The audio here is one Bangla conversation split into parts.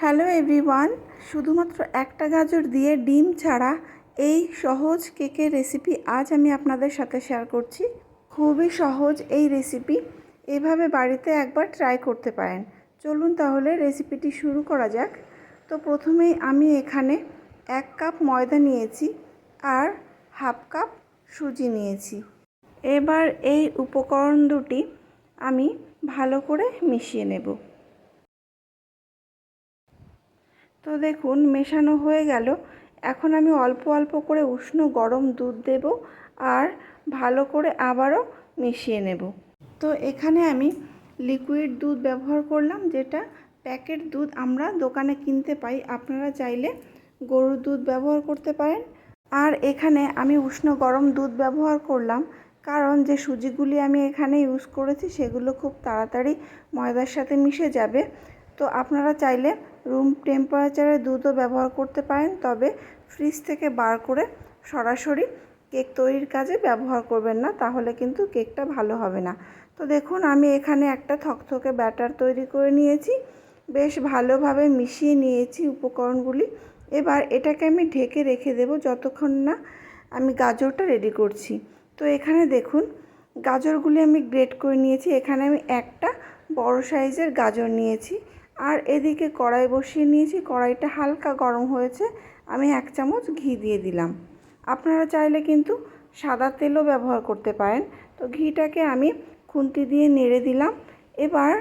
হ্যালো এভরিওয়ান, শুধুমাত্র একটা গাজর দিয়ে ডিম ছাড়া এই সহজ কেকের রেসিপি আজ আমি আপনাদের সাথে শেয়ার করছি। খুবই সহজ এই রেসিপি, এভাবে বাড়িতে একবার ট্রাই করতে পারেন। চলুন তাহলে রেসিপিটি শুরু করা যাক। তো প্রথমেই আমি এখানে এক কাপ ময়দা নিয়েছি আর হাফ কাপ সুজি নিয়েছি। এবার এই উপকরণ দুটি আমি ভালো করে মিশিয়ে নেব। তো দেখুন, মেশানো হয়ে গেল। এখন আমি অল্প অল্প করে উষ্ণ গরম দুধ দেব আর ভালো করে আবারও মিশিয়ে নেব। তো এখানে আমি লিকুইড দুধ ব্যবহার করলাম, যেটা প্যাকেট দুধ আমরা দোকানে কিনতে পাই। আপনারা চাইলে গরুর দুধ ব্যবহার করতে পারেন। আর এখানে আমি উষ্ণ গরম দুধ ব্যবহার করলাম, কারণ যে সুজিগুলি আমি এখানে ইউজ করেছি, সেগুলো খুব তাড়াতাড়ি ময়দার সাথে মিশে যাবে। তো আপনারা চাইলে রুম টেম্পারেচারে দুধও ব্যবহার করতে পারেন, তবে ফ্রিজ থেকে বার করে সরাসরি কেক তৈরির কাজে ব্যবহার করবেন না, তাহলে কিন্তু কেকটা ভালো হবে না। তো দেখুন, আমি এখানে একটা থকথকে ব্যাটার তৈরি করে নিয়েছি। বেশ ভালোভাবে মিশিয়ে নিয়েছি উপকরণগুলি। এবার এটাকে আমি ঢেকে রেখে দেব যতক্ষণ না আমি গাজরটা রেডি করছি। তো এখানে দেখুন, গাজরগুলি আমি গ্রেট করে নিয়েছি। এখানে আমি একটা বড় সাইজের গাজর নিয়েছি। আর এদিকে কড়াই বসিয়ে নিয়েছি। কড়াইটা হালকা গরম হয়েছে। আমি এক চামচ ঘি দিয়ে দিলাম। আপনারা চাইলে কিন্তু সাদা তেলও ব্যবহার করতে পারেন। তো ঘিটাকে আমি খুন্তি দিয়ে নেড়ে দিলাম। এবার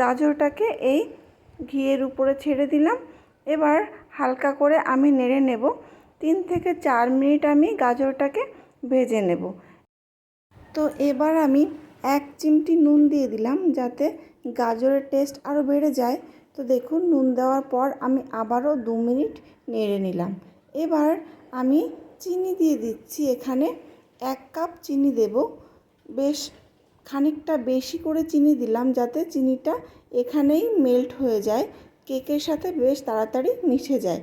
গাজরটাকে এই ঘিয়ের উপরে ছেড়ে দিলাম। এবার হালকা করে আমি নেড়ে নেব। তিন থেকে চার মিনিট আমি গাজরটাকে ভেজে নেব। তো এবার আমি এক চিমটি নুন দিয়ে দিলাম যাতে গাজরের টেস্ট আরও বেড়ে যায়। তো দেখুন, নুন দেওয়ার পর আমি আবারও দু মিনিট নেড়ে নিলাম। এবার আমি চিনি দিয়ে দিচ্ছি এখানে। এক কাপ চিনি দেব। বেশ খানিকটা বেশি করে চিনি দিলাম যাতে চিনিটা এখানেই মেল্ট হয়ে যায়, কেকের সাথে বেশ তাড়াতাড়ি মিশে যায়।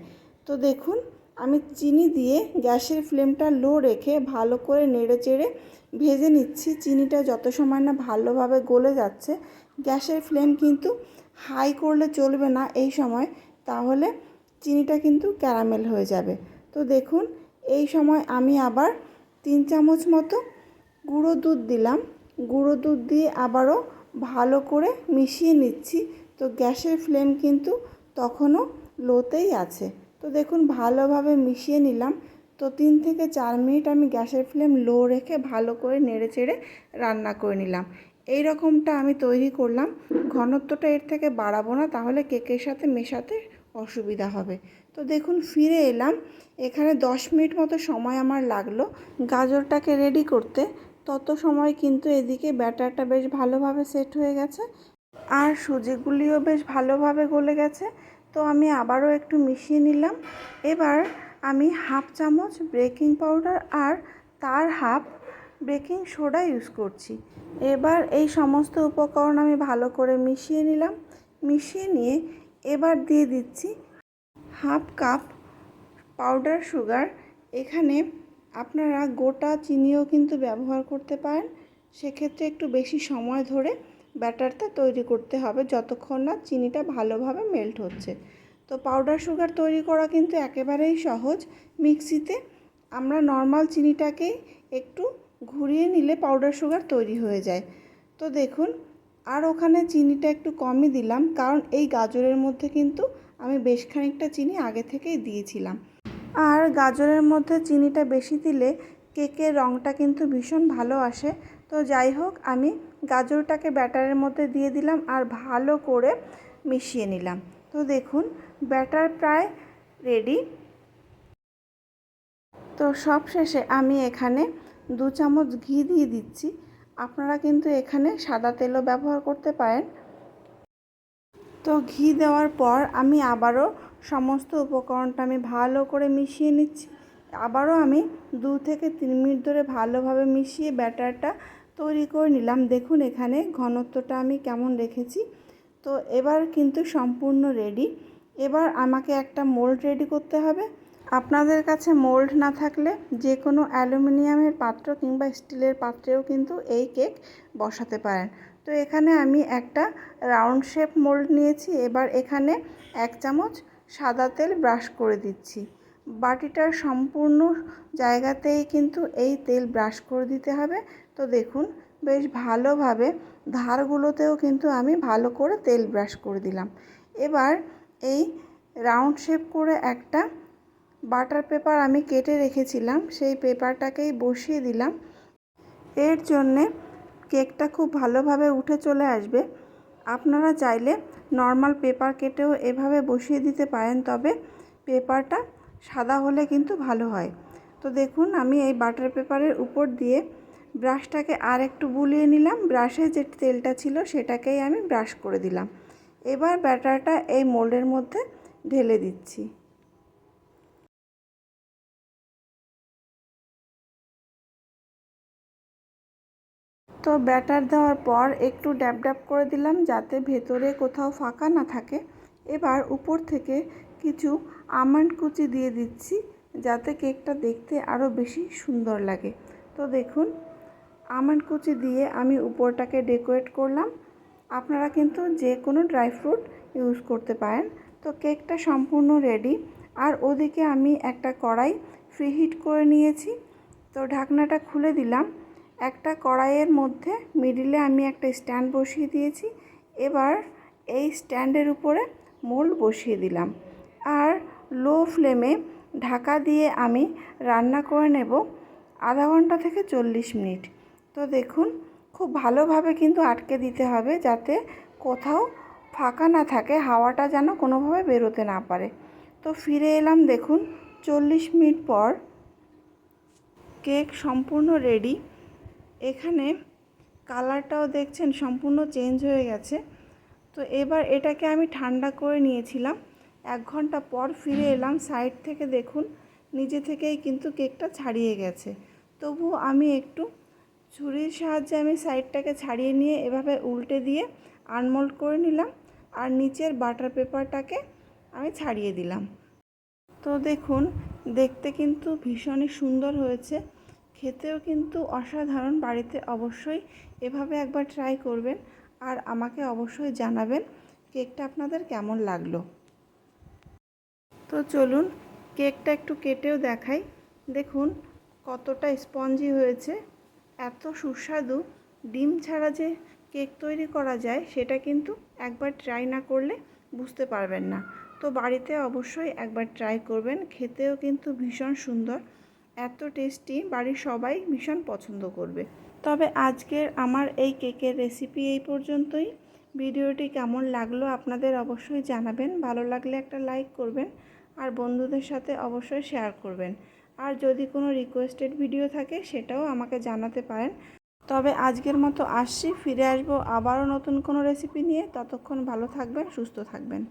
তো দেখুন, আমি চিনি দিয়ে গ্যাসের ফ্লেমটা লো রেখে ভালো করে নেড়ে চেড়ে ভেজে নিচ্ছি। চিনিটা যত সময় না ভালোভাবে গলে যাচ্ছে গ্যাসের ফ্লেম কিন্তু হাই করলে চলবে না এই সময়, তাহলে চিনিটা কিন্তু ক্যারামেল হয়ে যাবে। তো দেখুন, এই সময় আমি আবার তিন চামচ মতো গুঁড়ো দুধ দিলাম। গুঁড়ো দুধ দিয়ে আবারও ভালো করে মিশিয়ে নিচ্ছি। তো গ্যাসের ফ্লেম কিন্তু তখনও লোতেই আছে। তো দেখুন, ভালোভাবে মিশিয়ে নিলাম। তো তিন থেকে চার মিনিট আমি গ্যাসের ফ্লেম লো রেখে ভালো করে নেড়ে চেড়ে রান্না করে নিলাম। এই রকমটা আমি তৈরি করলাম। ঘনত্বটা এর থেকে বাড়াবো না, তাহলে কেকের সাথে মেশাতে অসুবিধা হবে। তো দেখুন, ফিরে এলাম। এখানে দশ মিনিট মতো সময় আমার লাগল। গাজরটাকে রেডি করতে। তত সময় কিন্তু এদিকে ব্যাটারটা বেশ ভালোভাবে সেট হয়ে গেছে। আর সুজিগুলিও বেশ ভালোভাবে গলে গেছে। তো আমি আবারও একটু মিশিয়ে নিলাম। এবার আমি হাফ চামচ বেকিং পাউডার আর তার হাফ বেকিং সোডা ইউজ করছি। এবার এই সমস্ত উপকরণ আমি ভালো করে মিশিয়ে নিলাম। মিশিয়ে নিয়ে এবার দিয়ে দিচ্ছি হাফ কাপ পাউডার সুগার। এখানে আপনারা গোটা চিনিও কিন্তু ব্যবহার করতে পারেন। সেক্ষেত্রে একটু বেশি সময় ধরে ব্যাটারটা তৈরি করতে হবে যতক্ষণ না চিনিটা ভালোভাবে মেল্ট হচ্ছে। তো পাউডার সুগার তৈরি করা কিন্তু একেবারেই সহজ। মিক্সিতে আমরা নর্মাল চিনিটাকেই একটু ঘুরিয়ে নিলে পাউডার সুগার তৈরি হয়ে যায়। তো দেখুন, আর ওখানে চিনিটা একটু কমই দিলাম, কারণ এই গাজরের মধ্যে কিন্তু আমি বেশ খানিকটা চিনি আগে থেকেই দিয়েছিলাম। আর গাজরের মধ্যে চিনিটা বেশি দিলে কেকের রঙটা কিন্তু ভীষণ ভালো আসে। তো যাই হোক, আমি গাজরটাকে ব্যাটারের মধ্যে দিয়ে দিলাম আর ভালো করে মিশিয়ে নিলাম। তো দেখুন, ব্যাটার প্রায় রেডি তো সব শেষে আমি এখানে দু চামচ ঘি দিয়ে দিচ্ছি। আপনারা কিন্তু এখানে সাদা তেলও ব্যবহার করতে পারেন। তো ঘি দেওয়ার পর আমি আবারও সমস্ত উপকরণটা আমি ভালো করে মিশিয়ে নিচ্ছি। আবারও আমি দু থেকে তিন মিনিট ধরে ভালোভাবে মিশিয়ে ব্যাটারটা তৈরি করে নিলাম। দেখুন এখানে ঘনত্বটা আমি কেমন রেখেছি। তো এবার কিন্তু সম্পূর্ণ রেডি এবার আমাকে একটা মোল্ড রেডি করতে হবে। আপনাদের কাছে মোল্ড না থাকলে যে কোনো অ্যালুমিনিয়ামের পাত্র কিংবা স্টিলের পাত্রেও কিন্তু এই কেক বসাতে পারেন। তো এখানে আমি একটা রাউন্ড শেপ মোল্ড নিয়েছি। এবার এখানে এক চামচ সাদা তেল ব্রাশ করে দিচ্ছি। বাটিটার সম্পূর্ণ জায়গাতেই কিন্তু এই তেল ব্রাশ করে দিতে হবে। তো দেখুন, বেশ ভালোভাবে ধারগুলোতেও কিন্তু আমি ভালো করে তেল ব্রাশ করে দিলাম। এবার এই রাউন্ড শেপ করে একটা বাটার পেপার আমি কেটে রেখেছিলাম, সেই পেপারটাকেই বসিয়ে দিলাম। এর জন্যে কেকটা খুব ভালোভাবে উঠে চলে আসবে। আপনারা চাইলে নর্মাল পেপার কেটেও এভাবে বসিয়ে দিতে পারেন, তবে পেপারটা সাদা হলে কিন্তু ভালো হয়। তো দেখুন, আমি এই বাটার পেপারের উপর দিয়ে ব্রাশটাকে আর একটু বুলিয়ে নিলাম। ব্রাশে যে তেলটা ছিল, সেটাকেই আমি ব্রাশ করে দিলাম। এবার ব্যাটারটা এই মোল্ডের মধ্যে ঢেলে দিচ্ছি। তো ব্যাটার দেওয়ার পর একটু ড্যাব ড্যাব করে দিলাম যাতে ভেতরে কোথাও ফাঁকা না থাকে। এবার উপর থেকে কিছু আমন্ড কুচি দিয়ে দিচ্ছি যাতে কেকটা দেখতে আরও বেশি সুন্দর লাগে। তো দেখুন, আমন্ড কুচি দিয়ে আমি উপরটাকে ডেকোরেট করলাম। আপনারা কিন্তু যে কোনো ড্রাই ফ্রুট ইউজ করতে পারেন। তো কেকটা সম্পূর্ণ রেডি। আর ওদিকে আমি একটা কড়াই ফ্রি হিট করে নিয়েছি। তো ঢাকনাটা খুলে দিলাম। একটা কড়াইয়ের মধ্যে মিডিলে আমি একটা স্ট্যান্ড বসিয়ে দিয়েছি। এবার এই স্ট্যান্ডের উপরে মোল্ড বসিয়ে দিলাম। আর লো ফ্লেমে ঢাকা দিয়ে আমি রান্না করে নেব আধা ঘণ্টা থেকে চল্লিশ মিনিট। তো দেখুন, খুব ভালোভাবে কিন্তু আটকে দিতে হবে যাতে কোথাও ফাঁকা না থাকে, হাওয়াটা যেন কোনোভাবে বেরোতে না পারে। তো ফিরে এলাম, দেখুন, চল্লিশ মিনিট পর কেক সম্পূর্ণ রেডি এখানে কালারটাও দেখছেন, সম্পূর্ণ চেঞ্জ হয়ে গেছে। তো এবার এটাকে আমি ঠান্ডা করে নিয়েছিলাম। এক ঘণ্টা পর ফিরে এলাম, সাইড থেকে দেখুন, নিজে থেকেই কিন্তু কেকটা ছাড়িয়ে গেছে। তবু আমি একটু ছুরির সাহায্যে আমি সাইডটাকে ছাড়িয়ে নিয়ে এভাবে উল্টে দিয়ে আনমোল্ড করে নিলাম আর নিচের বাটার পেপারটাকে আমি ছাড়িয়ে দিলাম। তো দেখুন, দেখতে কিন্তু ভীষণই সুন্দর হয়েছে। খেতেও কিন্তু অসাধারণ বাড়িতে অবশ্যই এভাবে একবার ট্রাই করবেন আর আমাকে অবশ্যই জানাবেন কেকটা আপনাদের কেমন লাগল। তো চলুন কেকটা একটু কেটেও দেখাই। দেখুন কতটা স্পঞ্জি হয়েছে, এত সুস্বাদু। ডিম ছাড়া যে কেক তৈরি করা যায় সেটা কিন্তু একবার ট্রাই না করলে বুঝতে পারবেন না। তো বাড়িতে অবশ্যই একবার ট্রাই করবেন, খেতেও কিন্তু ভীষণ সুন্দর। এত টেস্টি, বাড়ির সবাই ভীষণ পছন্দ করবে। তবে আজকের আমার এই কেকের রেসিপি এই পর্যন্তই। ভিডিওটি কেমন লাগল আপনাদের অবশ্যই জানাবেন। ভালো লাগলে একটা লাইক করবেন আর বন্ধুদের সাথে অবশ্যই শেয়ার করবেন। আর যদি কোনো রিকোয়েস্টেড ভিডিও থাকে সেটাও আমাকে জানাতে পারেন। তবে আজকের মতো আসছি, ফিরে আসব আবারও নতুন কোনো রেসিপি নিয়ে। ততক্ষণ ভালো থাকবেন, সুস্থ থাকবেন।